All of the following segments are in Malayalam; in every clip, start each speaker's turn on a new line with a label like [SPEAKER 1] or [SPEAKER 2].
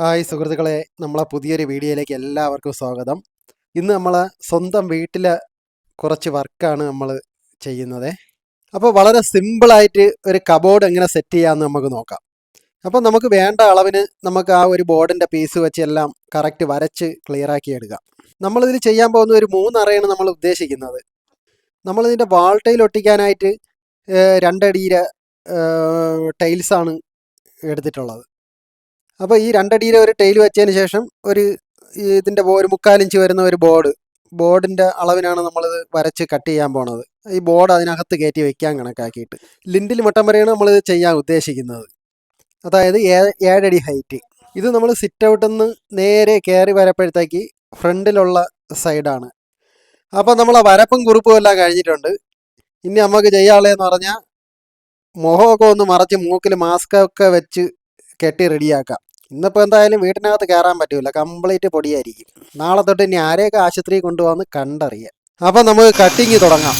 [SPEAKER 1] ഹായ് സുഹൃത്തുക്കളെ നമ്മളെ പുതിയൊരു വീഡിയോയിലേക്ക് എല്ലാവർക്കും സ്വാഗതം ഇന്ന് നമ്മൾ സ്വന്തം വീട്ടിൽ കുറച്ച് വർക്കാണ് നമ്മൾ ചെയ്യുന്നത് അപ്പോൾ വളരെ സിമ്പിളായിട്ട് ഒരു കബോർഡ് എങ്ങനെ സെറ്റ് ചെയ്യാമെന്ന് നമുക്ക് നോക്കാം അപ്പോൾ നമുക്ക് വേണ്ട അളവിന് നമുക്ക് ആ ഒരു ബോർഡിൻ്റെ പീസ് വെച്ച് എല്ലാം കറക്റ്റ് വരച്ച് ക്ലിയറാക്കി എടുക്കാം നമ്മളിതിൽ ചെയ്യാൻ പോകുന്ന ഒരു മൂന്നറയാണ് നമ്മൾ ഉദ്ദേശിക്കുന്നത് നമ്മളിതിൻ്റെ വാൾ ടൈൽ ഒട്ടിക്കാനായിട്ട് രണ്ടടിയിലെ ടൈൽസാണ് എടുത്തിട്ടുള്ളത് അപ്പോൾ ഈ രണ്ടടിയിലെ ഒരു ടൈൽ വെച്ചതിന് ശേഷം ഒരു ഇതിൻ്റെ ഒരു മുക്കാലിഞ്ച് വരുന്ന ഒരു ബോർഡ് ബോർഡിൻ്റെ അളവിനാണ് നമ്മളിത് വരച്ച് കട്ട് ചെയ്യാൻ പോണത് ഈ ബോർഡ് അതിനകത്ത് കയറ്റി വയ്ക്കാൻ കണക്കാക്കിയിട്ട് ലിൻഡിൽ മട്ടം വരെയാണ് നമ്മൾ ചെയ്യാൻ ഉദ്ദേശിക്കുന്നത് അതായത് ഏഴടി ഹൈറ്റ് ഇത് നമ്മൾ സിറ്റ് ഔട്ടിൽ നിന്ന് നേരെ കയറി വരപ്പോഴത്തേക്ക് ഫ്രണ്ടിലുള്ള സൈഡാണ് അപ്പോൾ നമ്മൾ വരപ്പും കുറിപ്പും എല്ലാം കഴിഞ്ഞിട്ടുണ്ട് ഇനി നമുക്ക് ചെയ്യാനുള്ളതെന്ന് പറഞ്ഞാൽ മുഖമൊക്കെ ഒന്ന് മറച്ച് മൂക്കിൽ മാസ്ക് ഒക്കെ വെച്ച് കെട്ടി റെഡിയാക്കാം ഇന്നിപ്പോൾ എന്തായാലും വീട്ടിനകത്ത് കയറാൻ പറ്റൂല കംപ്ലീറ്റ് പൊടിയായിരിക്കും നാളെ തൊട്ട് ഇനി ആരെയൊക്കെ ആശുപത്രിയിൽ കൊണ്ടുപോകാമെന്ന് കണ്ടറിയാം അപ്പം നമുക്ക് കട്ടിങ് തുടങ്ങാം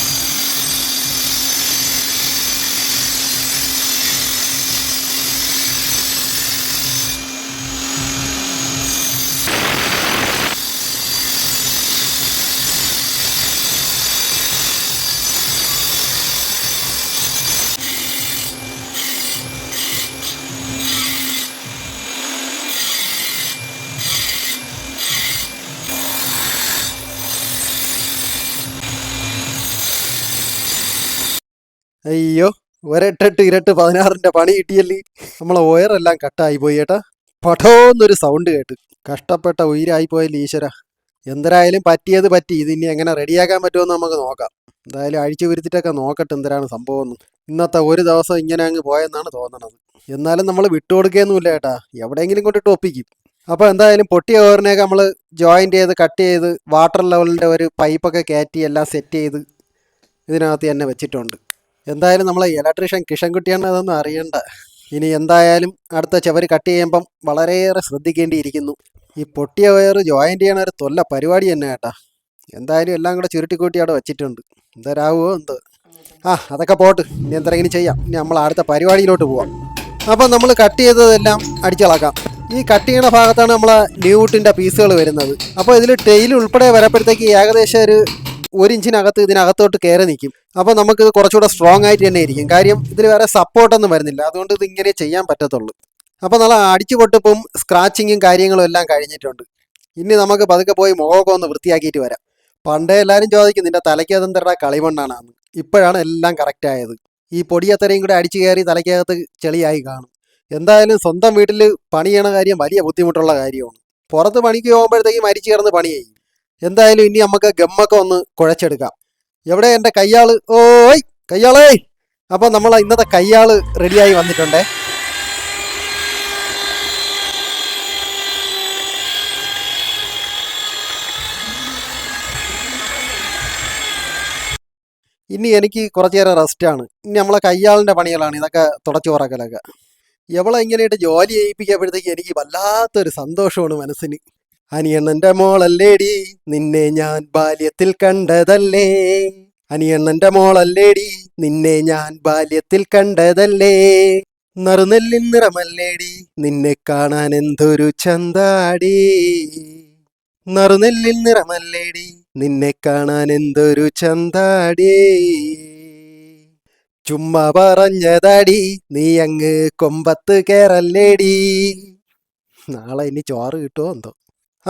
[SPEAKER 1] അയ്യോ ഒരെട്ടെട്ട് ഇരട്ട് പതിനാറിന്റെ പണി കിട്ടിയല്ലേ നമ്മളെ ഒയറെല്ലാം കട്ടായി പോയി ഏട്ടാ പഠോന്നൊരു സൗണ്ട് കേട്ട് കഷ്ടപ്പെട്ട ഉയരായി പോയല്ലേ ഈശ്വര എന്തരായാലും പറ്റിയത് പറ്റി ഇത് ഇനി എങ്ങനെ റെഡിയാക്കാൻ പറ്റുമെന്ന് നമുക്ക് നോക്കാം എന്തായാലും അഴിച്ചു വിരുത്തിട്ടൊക്കെ നോക്കട്ടെ എന്തിനാണ് സംഭവം എന്ന് ഇന്നത്തെ ഒരു ദിവസം ഇങ്ങനെ അങ്ങ് പോയെന്നാണ് തോന്നണത് എന്നാലും നമ്മൾ വിട്ടുകൊടുക്കുകയൊന്നുമില്ല ഏട്ടാ എവിടെയെങ്കിലും കൊണ്ടിട്ട് ഒപ്പിക്കും അപ്പോൾ എന്തായാലും പൊട്ടിയ ഓവറിനെയൊക്കെ നമ്മൾ ജോയിൻ്റ് ചെയ്ത് കട്ട് ചെയ്ത് വാട്ടർ ലെവലിൻ്റെ ഒരു പൈപ്പൊക്കെ കയറ്റി എല്ലാം സെറ്റ് ചെയ്ത് ഇതിനകത്ത് തന്നെ വെച്ചിട്ടുണ്ട് എന്തായാലും നമ്മളെ ഇലക്ട്രീഷ്യൻ കിഷൻകുട്ടിയാണ് അതൊന്നും അറിയണ്ട ഇനി എന്തായാലും അടുത്ത ചവർ കട്ട് ചെയ്യുമ്പം വളരെയേറെ ശ്രദ്ധിക്കേണ്ടിയിരിക്കുന്നു ഈ പൊട്ടിയ വയർ ജോയിൻ്റ് ചെയ്യണ ഒരു തൊല്ല പരിപാടി തന്നെ കേട്ടാ എന്തായാലും എല്ലാം കൂടെ ചുരുട്ടിക്കൂട്ടി അവിടെ വെച്ചിട്ടുണ്ട് എന്തരാവോ എന്ത് ആ അതൊക്കെ പോട്ട് ഇനി എന്തെങ്കിലും ചെയ്യാം ഇനി നമ്മൾ അടുത്ത പരിപാടിയിലോട്ട് പോവാം അപ്പം നമ്മൾ കട്ട് ചെയ്തതെല്ലാം അടിച്ചളക്കാം ഈ കട്ട് ചെയ്യണ ഭാഗത്താണ് നമ്മളെ ന്യൂട്ടിൻ്റെ പീസുകൾ വരുന്നത് അപ്പോൾ ഇതിൽ ടെയിൽ ഉൾപ്പെടെ വരപ്പോഴത്തേക്ക് ഏകദേശം ഒരു ഒരു ഇഞ്ചിനകത്ത് ഇതിനകത്തോട്ട് കയറി നിൽക്കും അപ്പോൾ നമുക്ക് ഇത് കുറച്ചുകൂടെ സ്ട്രോങ് ആയിട്ട് തന്നെ ഇരിക്കും കാര്യം ഇതിൽ വേറെ സപ്പോർട്ടൊന്നും വരുന്നില്ല അതുകൊണ്ട് ഇത് ഇങ്ങനെ ചെയ്യാൻ പറ്റത്തുള്ളൂ അപ്പോൾ നല്ല അടിച്ചു പൊട്ടിപ്പും സ്ക്രാച്ചിങ്ങും കാര്യങ്ങളും എല്ലാം കഴിഞ്ഞിട്ടുണ്ട് ഇനി നമുക്ക് പതുക്കെ പോയി മുഖമൊക്കെ ഒന്ന് വൃത്തിയാക്കിയിട്ട് വരാം പണ്ടേ എല്ലാവരും ചോദിക്കും നിന്റെ തലയ്ക്കകം തരടാ കളിമണ്ണാണ് ഇപ്പോഴാണ് എല്ലാം കറക്റ്റ് ആയത് ഈ പൊടിയത്തരയും കൂടെ അടിച്ചു കയറി തലയ്ക്കകത്ത് ചെളിയായി കാണും എന്തായാലും സ്വന്തം വീട്ടിൽ പണി കാര്യം വലിയ ബുദ്ധിമുട്ടുള്ള കാര്യമാണ് പുറത്ത് പണിക്ക് പോകുമ്പോഴത്തേക്കും മരിച്ചു കയറുന്ന പണിയായി എന്തായാലും ഇനി നമുക്ക് ഗമ്മൊക്കെ ഒന്ന് കുഴച്ചെടുക്കാം എവിടെ എൻ്റെ കയ്യാള് ഓയ് കയ്യാളേ അപ്പോൾ നമ്മൾ ഇന്നത്തെ കയ്യാള് റെഡിയായി വന്നിട്ടുണ്ടേ ഇനി എനിക്ക് കുറച്ചു നേരം റെസ്റ്റാണ് ഇനി നമ്മളെ കയ്യാളിൻ്റെ പണികളാണ് ഇതൊക്കെ തുടച്ചു പറക്കലൊക്കെ എവളെ ഇങ്ങനെയായിട്ട് ജോലി ചെയ്യിപ്പിക്കുമ്പോഴത്തേക്ക് എനിക്ക് വല്ലാത്തൊരു സന്തോഷമാണ് മനസ്സിന്
[SPEAKER 2] അനിയണ്ണന്റെ മോളല്ലേടി നിന്നെ ഞാൻ ബാല്യത്തിൽ കണ്ടതല്ലേ അനിയണ്ണന്റെ മോളല്ലേടി നിന്നെ ഞാൻ ബാല്യത്തിൽ കണ്ടതല്ലേ നറുനെല്ലിൻ നിറമല്ലേടി നിന്നെ കാണാൻ എന്തൊരു ചന്താടി നറുനെല്ലിൻ നിറമല്ലേടി നിന്നെ കാണാൻ എന്തൊരു ചന്താടി ചുമ്മാ പറഞ്ഞതാടി നീ അങ്ങ് കൊമ്പത്ത് കേറല്ലേടി നാളെ ഇനി ചോറ് കിട്ടുമോ എന്തോ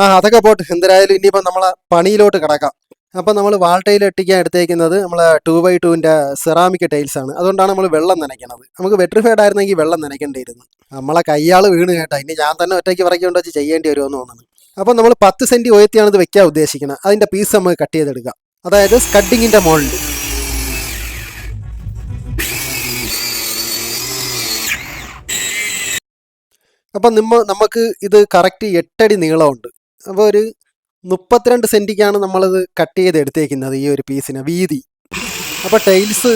[SPEAKER 1] ആ അതൊക്കെ പോട്ട് എന്തായാലും ഇനിയിപ്പോൾ നമ്മളെ പണിയിലോട്ട് കിടക്കാം അപ്പം നമ്മൾ വാൾട്ടയിൽ എട്ടിക്കാൻ എടുത്തേക്കുന്നത് നമ്മളെ ടു ബൈ ടുവിൻ്റെ സെറാമിക് ടൈൽസ് ആണ് അതുകൊണ്ടാണ് നമ്മൾ വെള്ളം നനയ്ക്കണത് നമുക്ക് വെട്രിഫൈഡ് ആയിരുന്നെങ്കിൽ വെള്ളം നനയ്ക്കേണ്ടിയിരുന്നു നമ്മളെ കയ്യാൾ വീണ് കേട്ടാ ഇനി ഞാൻ തന്നെ ഒറ്റയ്ക്ക് വിറയ്ക്കൊണ്ട് വെച്ച് ചെയ്യേണ്ടി വരുമെന്ന് തോന്നുന്നത് അപ്പം നമ്മൾ പത്ത് സെൻറ്റ് ഉയർത്തിയാണ് ഇത് വെക്കാൻ ഉദ്ദേശിക്കുന്നത് അതിൻ്റെ പീസ് നമുക്ക് കട്ട് ചെയ്തെടുക്കാം അതായത് സ്കഡിങ്ങിൻ്റെ മോളിൽ അപ്പം നമ്മ നമുക്ക് ഇത് കറക്റ്റ് എട്ടടി നീളമുണ്ട് അപ്പോൾ ഒരു മുപ്പത്തിരണ്ട് സെൻറ്റിക്കാണ് നമ്മളത് കട്ട് ചെയ്ത് എടുത്തേക്കുന്നത് ഈ ഒരു പീസിന് വീതി അപ്പോൾ ടൈൽസ്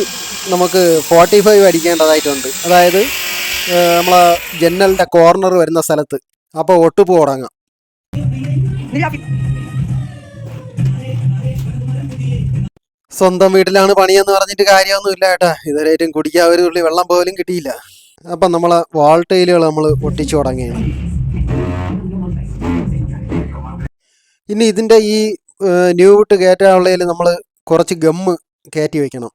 [SPEAKER 1] നമുക്ക് ഫോർട്ടി ഫൈവ് അടിക്കേണ്ടതായിട്ടുണ്ട് അതായത് നമ്മളെ ജനലിൻ്റെ കോർണർ വരുന്ന സ്ഥലത്ത് അപ്പോൾ ഒട്ടുപ്പ് തുടങ്ങാം സ്വന്തം വീട്ടിലാണ് പണിയെന്ന് പറഞ്ഞിട്ട് കാര്യമൊന്നുമില്ല ഏട്ടാ ഇതുവരെയായിട്ടും കുടിക്കാൻ ഒരു വെള്ളം പോലും കിട്ടിയില്ല അപ്പം നമ്മളെ വാൾ ടൈലുകൾ നമ്മൾ ഒട്ടിച്ചു തുടങ്ങിയാണ് ഇനി ഇതിൻ്റെ ഈ ന്യൂ വിട്ട് കയറ്റാനുള്ളതിൽ നമ്മൾ കുറച്ച് ഗമ്മ് കയറ്റി വെക്കണം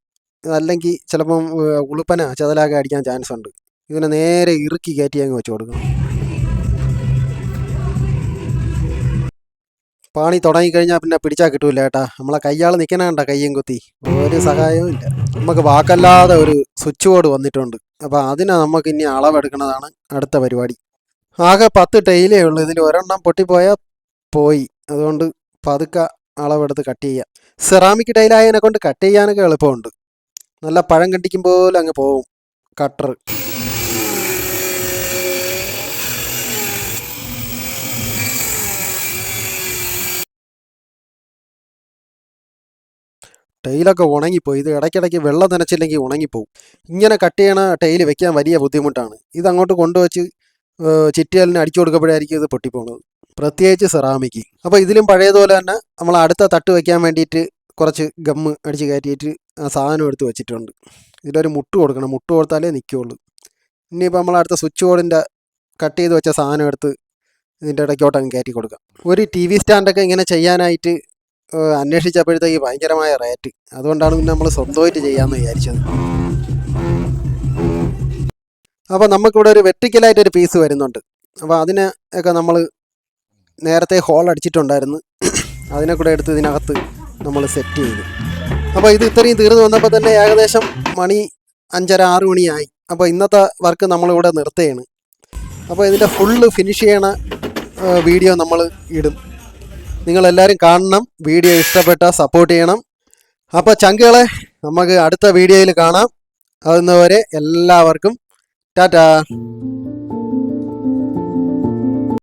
[SPEAKER 1] അല്ലെങ്കിൽ ചിലപ്പം ഉളുപ്പന ചതലാകെ അടിക്കാൻ ചാൻസ് ഉണ്ട് ഇതിനെ നേരെ ഇറുക്കി കയറ്റി അങ്ങ് വെച്ച് കൊടുക്കണം പാണി തുടങ്ങിക്കഴിഞ്ഞാൽ പിന്നെ പിടിച്ചാൽ കിട്ടൂല ഏട്ടാ നമ്മളെ കയ്യാൾ നിൽക്കണേണ്ട കയ്യും കുത്തി ഒരു സഹായവും ഇല്ല നമുക്ക് വാക്കല്ലാതെ ഒരു സ്വിച്ച് ബോർഡ് വന്നിട്ടുണ്ട് അപ്പോൾ അതിനെ നമുക്ക് ഇനി അളവെടുക്കുന്നതാണ് അടുത്ത പരിപാടി ആകെ പത്ത് ടൈലേ ഉള്ളൂ ഇതിൽ ഒരെണ്ണം പൊട്ടിപ്പോയാൽ പോയി അതുകൊണ്ട് പതുക്ക അളവെടുത്ത് കട്ട് ചെയ്യാം സെറാമിക് ടൈലായതിനെ കൊണ്ട് കട്ട് ചെയ്യാനൊക്കെ എളുപ്പമുണ്ട് നല്ല പഴം കണ്ടിക്കും പോലെ അങ്ങ് പോവും കട്ടർ ടൈലൊക്കെ ഉണങ്ങിപ്പോയി ഇത് ഇടയ്ക്കിടയ്ക്ക് വെള്ളം നനച്ചില്ലെങ്കിൽ ഉണങ്ങിപ്പോവും ഇങ്ങനെ കട്ട് ചെയ്യണ ടൈല് വെക്കാൻ വലിയ ബുദ്ധിമുട്ടാണ് ഇത് അങ്ങോട്ട് കൊണ്ടുവച്ച് ചിറ്റിയാലിന് അടിച്ചു കൊടുക്കുമ്പോഴായിരിക്കും ഇത് പൊട്ടിപ്പോണത് പ്രത്യേകിച്ച് സെറാമിക്ക് അപ്പോൾ ഇതിലും പഴയതുപോലെ തന്നെ നമ്മൾ അടുത്ത തട്ട് വയ്ക്കാൻ വേണ്ടിയിട്ട് കുറച്ച് ഗമ്മ് അടിച്ച് കയറ്റിയിട്ട് ആ സാധനം എടുത്ത് വെച്ചിട്ടുണ്ട് ഇതിലൊരു മുട്ട് കൊടുക്കണം മുട്ട് കൊടുത്താലേ നിൽക്കുകയുള്ളൂ ഇനിയിപ്പോൾ നമ്മൾ അടുത്ത സ്വിച്ച് ബോർഡിൻ്റെ കട്ട് ചെയ്ത് വെച്ച സാധനം എടുത്ത് ഇതിൻ്റെ ഇടയ്ക്കോട്ട് അങ്ങ് കയറ്റി കൊടുക്കാം ഒരു ടി വി സ്റ്റാൻഡൊക്കെ ഇങ്ങനെ ചെയ്യാനായിട്ട് അന്വേഷിച്ചപ്പോഴത്തേക്ക് ഭയങ്കരമായ റേറ്റ് അതുകൊണ്ടാണ് പിന്നെ നമ്മൾ സ്വന്തമായിട്ട് ചെയ്യാമെന്ന് വിചാരിച്ചത് അപ്പോൾ നമുക്കിവിടെ ഒരു വെട്ടിക്കലായിട്ടൊരു പീസ് വരുന്നുണ്ട് അപ്പോൾ അതിനെ ഒക്കെ നമ്മൾ നേരത്തെ ഹോൾ അടിച്ചിട്ടുണ്ടായിരുന്നു അതിനെ കൂടെ എടുത്ത് ഇതിനകത്ത് നമ്മൾ സെറ്റ് ചെയ്തു അപ്പോൾ ഇത് ഇത്രയും തീർന്നു വന്നപ്പോൾ തന്നെ ഏകദേശം മണി അഞ്ചര ആറ് മണിയായി അപ്പോൾ ഇന്നത്തെ വർക്ക് നമ്മളിവിടെ നിർത്തുകയാണ് അപ്പോൾ ഇതിൻ്റെ ഫുള്ള് ഫിനിഷ് ചെയ്യണ വീഡിയോ നമ്മൾ ഇടും നിങ്ങളെല്ലാവരും കാണണം വീഡിയോ ഇഷ്ടപ്പെട്ട സപ്പോർട്ട് ചെയ്യണം അപ്പോൾ ചങ്കുകളെ നമുക്ക് അടുത്ത വീഡിയോയിൽ കാണാം അതുന്നവരെ എല്ലാവർക്കും ടാറ്റാ